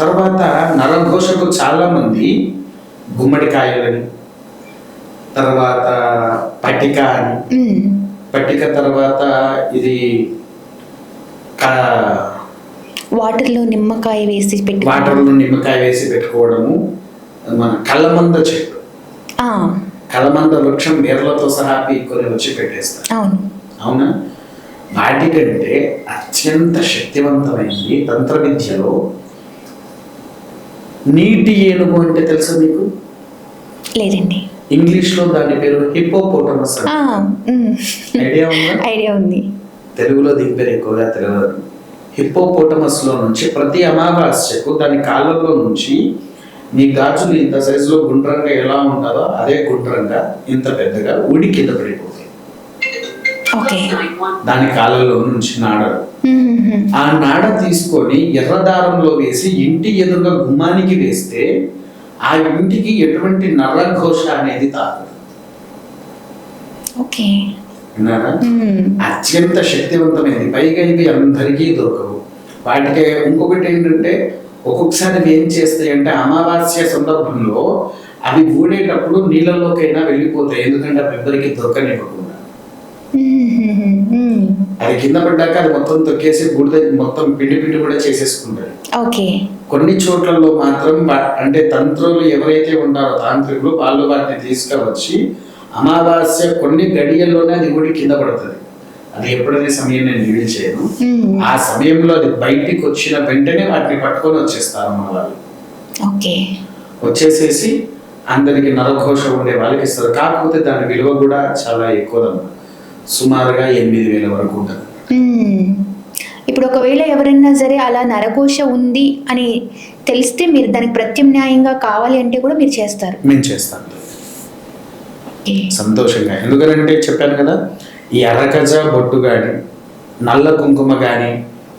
తర్వాత నరఘోషకు చాలా మంది గుమ్మడికాయలని తర్వాత పట్టిక అని మ్మ్. పట్టిక తర్వాత ఇది వాటర్లో నిమ్మకాయ వేసి పెట్టి వాటర్లో నిమ్మకాయ వేసి పెట్టుకోవడము. మన కళ్ళమంద చెట్టు. కలమంద వృక్షం వేర్లతో సహా పీక్కొని వచ్చి పెట్టేస్తారు. అవును. అవునా? వాటికంటే అత్యంత శక్తివంతమైంది తంత్ర విద్యలో నీటి ఏనుగు అంటే తెలుసా మీకు? లేదండి. ఇంగ్లీష్లో దాని పేరు హిప్పోపోటమస్. ఐడియా ఉందా? ఐడియా ఉంది. తెలుగులో దీని పేరు ఎక్కువగా తెలియదు. హిప్పోపోటమస్లో నుంచి ప్రతి అమావాస్యకు దాని కాళ్ళలో నుంచి నీ గాజులు ఇంత సైజులో గుండ్రంగా ఎలా ఉంటుందో అదే గుండ్రంగా ఇంత పెద్దగా ఉడి కింద పడిపోతాయి. దాని కాళ్ళలో నుంచి మ్మ్. ఆ నాడ తీసుకొని ఎర్ర దారంలో వేసి ఇంటి ఎదురుగా గుమ్మానికి వేస్తే ఆ ఇంటికి ఎటువంటి నరఘోష అనేది ఓకే. మ్మ్. అత్యంత శక్తివంతమైనది పైగా ఇవి అందరికీ దొరకవు. వాటికి ఇంకొకటి ఏంటంటే ఒక్కొక్కసారి ఏం చేస్తాయి అంటే అమావాస్య సందర్భంలో అవి ఊడేటప్పుడు నీళ్ళలోకైనా వెళ్ళిపోతాయి. ఎందుకంటే అవి ఎవ్వరికి దొరకనివ్వకుండా. అది కింద పడ్డాక అది మొత్తం తొక్కేసి బూడిద మొత్తం పిండి పిండి కూడా చేసేసుకుంటారు. ఓకే. కొన్ని చోట్లలో మాత్రం అంటే తంత్రులు ఎవరైతే ఉంటారో తాంత్రికులు వాళ్ళు వాటిని తీసుకువచ్చి అమావాస్య కొన్ని గడియల్లోనే అది ఊడి కింద పడుతుంది. అది ఎప్పుడనే సమయం నేను రివీల్ చేయను. ఆ సమయంలో అది బయటికి వచ్చిన వెంటనే వాటిని పట్టుకొని వచ్చేస్తారు మన వాళ్ళు. ఓకే. వచ్చేసేసి అందరికి నరఘోష ఉండే వాళ్ళకి ఇస్తారు. కాకపోతే దాని విలువ కూడా చాలా ఎక్కువదన్నమాట. సుమారుగా ఎనిమిది వేల వరకు ఉంటుంది. ఇప్పుడు ఒకవేళ ఎవరైనా సరే అలా నరఘోష ఉంది అని తెలిస్తే మీరు దానికి ప్రత్యామ్నాయంగా కావాలి అంటే కూడా మీరు చేస్తారు మేము చేస్తాం. సంతోషంగా ఎందుకంటే చెప్పాను కదా ఈ ఎర్రకజ బొట్టు కానీ నల్ల కుంకుమ కానీ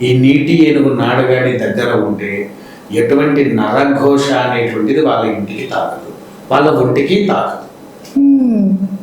ఈ నీటి ఏనుగు నాడ కానీ దగ్గర ఉంటే ఎటువంటి నరఘోష అనేటువంటిది వాళ్ళ ఇంటికి తాకదు వాళ్ళ ఒంటికి తాకదు.